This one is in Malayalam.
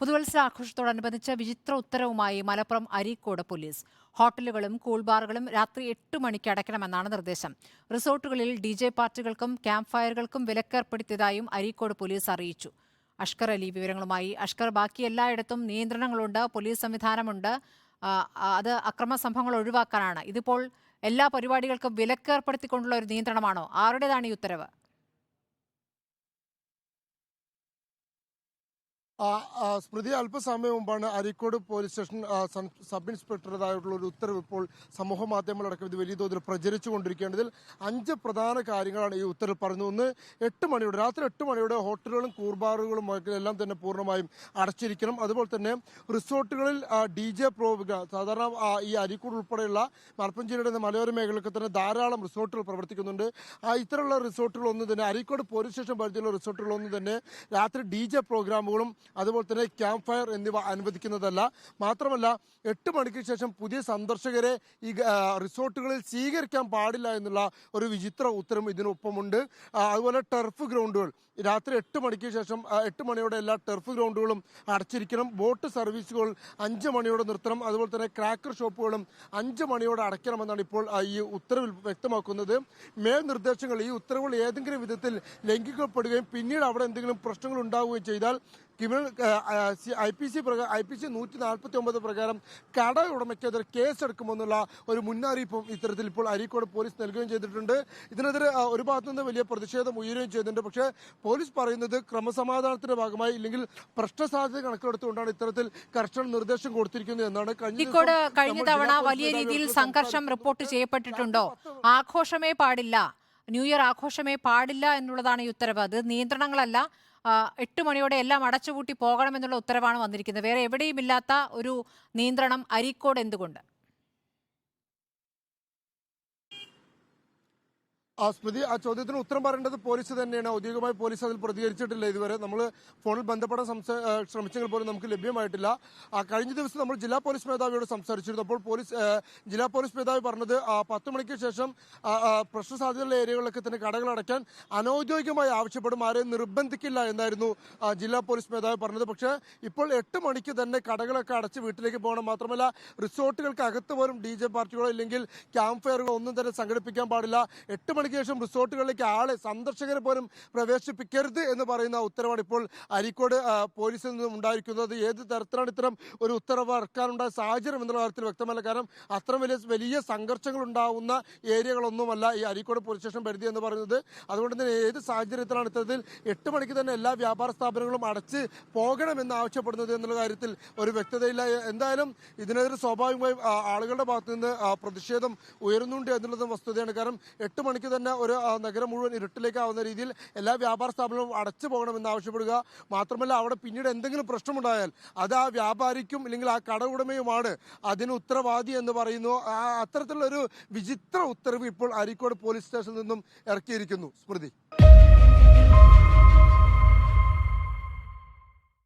പുതുവത്സരാഘോഷത്തോടനുബന്ധിച്ച് വിചിത്ര ഉത്തരവുമായി മലപ്പുറം അരീക്കോട് പോലീസ്. ഹോട്ടലുകളും കൂൾബാറുകളും രാത്രി എട്ട് മണിക്ക് അടയ്ക്കണമെന്നാണ് നിർദ്ദേശം. റിസോർട്ടുകളിൽ ഡി ജെ പാർട്ടികൾക്കും ക്യാമ്പ് ഫയറുകൾക്കും വിലക്കേർപ്പെടുത്തിയതായും അരീക്കോട് പോലീസ് അറിയിച്ചു. അഷ്കർ അലി വിവരങ്ങളുമായി. അഷ്കർ ബാക്കി എല്ലായിടത്തും നിയന്ത്രണങ്ങളുണ്ട് പോലീസ് സംവിധാനമുണ്ട്. അത് അക്രമ സംഭവങ്ങൾ ഒഴിവാക്കാനാണ്. ഇതിപ്പോൾ എല്ലാ പരിപാടികൾക്കും വിലക്കേർപ്പെടുത്തിക്കൊണ്ടുള്ള ഒരു നിയന്ത്രണമാണോ? ആരുടേതാണ് ഈ ഉത്തരവ്? സ്മൃതി അല്പസമയം മുമ്പാണ് അരീക്കോട് പോലീസ് സ്റ്റേഷൻ സബ് ഇൻസ്പെക്ടറുടേതായിട്ടുള്ള ഒരു ഉത്തരവ് ഇപ്പോൾ സമൂഹ മാധ്യമങ്ങളടക്കം ഇത് വലിയ തോതിൽ പ്രചരിച്ചുകൊണ്ടിരിക്കേണ്ടതിൽ അഞ്ച് പ്രധാന കാര്യങ്ങളാണ് ഈ ഉത്തരവ് പറഞ്ഞു ഒന്ന് എട്ട് മണിയോടെ രാത്രി എട്ട് മണിയോടെ ഹോട്ടലുകളും കൂർബാറുകളും എല്ലാം തന്നെ പൂർണമായും അടച്ചിരിക്കണം. അതുപോലെ തന്നെ റിസോർട്ടുകളിൽ ഡി ജെ പ്രോഗ്രാം സാധാരണ ഈ അരീക്കോട് ഉൾപ്പെടെയുള്ള മലപ്പുറം ജില്ലയുടെ മലയോര മേഖലയൊക്കെ തന്നെ ധാരാളം റിസോർട്ടുകൾ പ്രവർത്തിക്കുന്നുണ്ട്. ആ ഇത്തരമുള്ള റിസോർട്ടുകളൊന്നും തന്നെ അരീക്കോട് പോലീസ് സ്റ്റേഷൻ പരിധിയിലുള്ള റിസോർട്ടുകളൊന്നും തന്നെ രാത്രി ഡി ജെ പ്രോഗ്രാമുകളും അതുപോലെ തന്നെ ക്യാമ്പ് ഫയർ എന്നിവ അനുവദിക്കുന്നതല്ല. മാത്രമല്ല എട്ട് മണിക്ക് ശേഷം പുതിയ സന്ദർശകരെ ഈ റിസോർട്ടുകളിൽ സ്വീകരിക്കാൻ പാടില്ല എന്നുള്ള ഒരു വിചിത്ര ഉത്തരം ഇതിനൊപ്പമുണ്ട്. അതുപോലെ ടർഫ് ഗ്രൗണ്ടുകൾ. രാത്രി എട്ട് മണിക്ക് ശേഷം എട്ട് മണിയോടെ എല്ലാ ടെർഫ് ഗ്രൗണ്ടുകളും അടച്ചിരിക്കണം. ബോട്ട് സർവീസുകൾ അഞ്ച് മണിയോടെ നിർത്തണം. അതുപോലെ തന്നെ ക്രാക്കർ ഷോപ്പുകളും അഞ്ച് മണിയോടെ അടയ്ക്കണമെന്നാണ് ഇപ്പോൾ ഈ ഉത്തരവിൽ വ്യക്തമാക്കുന്നത്. മേൽ നിർദ്ദേശങ്ങൾ ഈ ഉത്തരവുകൾ ഏതെങ്കിലും വിധത്തിൽ ലംഘിക്കപ്പെടുകയും പിന്നീട് അവിടെ എന്തെങ്കിലും പ്രശ്നങ്ങൾ ഉണ്ടാവുകയും ചെയ്താൽ ക്രിമിനൽ ഐ പി സി പ്രകാരം ഐ പി സി നൂറ്റി നാൽപ്പത്തി ഒമ്പത് പ്രകാരം കട ഉടമയ്ക്കെതിരെ കേസെടുക്കുമെന്നുള്ള ഒരു മുന്നറിയിപ്പും ഇത്തരത്തിൽ ഇപ്പോൾ അരീക്കോട് പോലീസ് നൽകുകയും ചെയ്തിട്ടുണ്ട്. ഇതിനെതിരെ ഒരു ഭാഗത്തു നിന്ന് വലിയ പ്രതിഷേധം ഉയരുകയും ചെയ്തിട്ടുണ്ട് പക്ഷേ പോലീസ് പറയുന്നത് ക്രമസമാധാനത്തിന്റെ ഭാഗമായി ഇല്ലെങ്കിൽ പ്രശ്നസാധ്യത കണക്കിലെടുത്തുകൊണ്ടാണ് ഇത്തരത്തിൽ കർശന നിർദ്ദേശം കൊടുത്തിരിക്കുന്നത് എന്നാണ് കഴിഞ്ഞ തവണ വലിയ രീതിയിൽ സംഘർഷം റിപ്പോർട്ട് ചെയ്യപ്പെട്ടിട്ടുണ്ടോ? ആഘോഷമേ പാടില്ല. ന്യൂ ഇയർ ആഘോഷമേ പാടില്ല എന്നുള്ളതാണ് ഈ ഉത്തരവ്. അത് നിയന്ത്രണങ്ങളല്ല എട്ട് മണിയോടെ എല്ലാം അടച്ചുപൂട്ടി പോകണമെന്നുള്ള ഉത്തരവാണ് വന്നിരിക്കുന്നത്. വേറെ എവിടെയും ഇല്ലാത്ത ഒരു നിയന്ത്രണം അരീക്കോട് എന്തുകൊണ്ട്? സ്മൃതി ആ ചോദ്യത്തിന് ഉത്തരം പറയേണ്ടത് പോലീസ് തന്നെയാണ്. ഔദ്യോഗികമായി പോലീസ് അതിൽ പ്രതികരിച്ചിട്ടില്ല ഇതുവരെ. നമ്മൾ ഫോണിൽ ബന്ധപ്പെടാൻ ശ്രമിച്ചെങ്കിൽ പോലും നമുക്ക് ലഭ്യമായിട്ടില്ല. കഴിഞ്ഞ ദിവസം നമ്മൾ ജില്ലാ പോലീസ് മേധാവിയോട് സംസാരിച്ചിരുന്നു. അപ്പോൾ പോലീസ് ജില്ലാ പോലീസ് മേധാവി പറഞ്ഞത് പത്ത് മണിക്ക് ശേഷം പ്രശ്ന സാധ്യതയുള്ള ഏരിയകളിലൊക്കെ തന്നെ കടകൾ അടയ്ക്കാൻ അനൌദ്യോഗികമായി ആവശ്യപ്പെടും. ആരെയും നിർബന്ധിക്കില്ല എന്നായിരുന്നു ജില്ലാ പോലീസ് മേധാവി പറഞ്ഞത്. പക്ഷേ ഇപ്പോൾ എട്ട് മണിക്ക് തന്നെ കടകളൊക്കെ അടച്ച് വീട്ടിലേക്ക് പോകണം. മാത്രമല്ല റിസോർട്ടുകൾക്ക് അകത്ത് പോലും ഡി ജെ പാർട്ടികളോ ഇല്ലെങ്കിൽ ക്യാമ്പ് ഫയറുകളോ ഒന്നും തന്നെ സംഘടിപ്പിക്കാൻ പാടില്ല. എട്ട് ശേഷം റിസോർട്ടുകളിലേക്ക് ആളെ സന്ദർശകരെ പോലും പ്രവേശിപ്പിക്കരുത് എന്ന് പറയുന്ന ഉത്തരവാണ് ഇപ്പോൾ അരീക്കോട് പോലീസിൽ നിന്നും ഉണ്ടായിരിക്കുന്നത്. ഏത് തരത്തിലാണ് ഇത്തരം ഒരു ഉത്തരവ് ഇറക്കാനുണ്ടായ സാഹചര്യം എന്നുള്ള കാര്യത്തിൽ വ്യക്തമല്ല. കാരണം അത്ര വലിയ വലിയ സംഘർഷങ്ങൾ ഉണ്ടാവുന്ന ഏരിയകളൊന്നുമല്ല ഈ അരീക്കോട് പോലീസ് സ്റ്റേഷൻ പരിധി എന്ന് പറയുന്നത്. അതുകൊണ്ട് തന്നെ ഏത് സാഹചര്യത്തിലാണ് ഇത്തരത്തിൽ എട്ട് മണിക്ക് തന്നെ എല്ലാ വ്യാപാര സ്ഥാപനങ്ങളും അടച്ച് പോകണമെന്ന് ആവശ്യപ്പെടുന്നത് എന്നുള്ള കാര്യത്തിൽ ഒരു വ്യക്തതയില്ല. എന്തായാലും ഇതിനെതിരെ സ്വാഭാവികമായും ആളുകളുടെ ഭാഗത്ത് നിന്ന് പ്രതിഷേധം ഉയരുന്നുണ്ട് എന്നുള്ളതും വസ്തുതയാണ്. കാരണം എട്ട് മണിക്ക് തന്നെ ഒരു നഗരം മുഴുവൻ ഇരുട്ടിലേക്കാവുന്ന രീതിയിൽ എല്ലാ വ്യാപാര സ്ഥാപനങ്ങളും അടച്ചു പോകണമെന്ന് ആവശ്യപ്പെടുക. മാത്രമല്ല അവിടെ പിന്നീട് എന്തെങ്കിലും പ്രശ്നമുണ്ടായാൽ അത് ആ വ്യാപാരിക്കും അല്ലെങ്കിൽ ആ കട ഉടമയുമാണ് അതിന് ഉത്തരവാദി എന്ന് പറയുന്നു. ആ, അത്തരത്തിലുള്ള ഒരു വിചിത്ര ഉത്തരവ് ഇപ്പോൾ അരീക്കോട് പോലീസ് സ്റ്റേഷനിൽ നിന്നും ഇറക്കിയിരിക്കുന്നു. സ്മൃതി.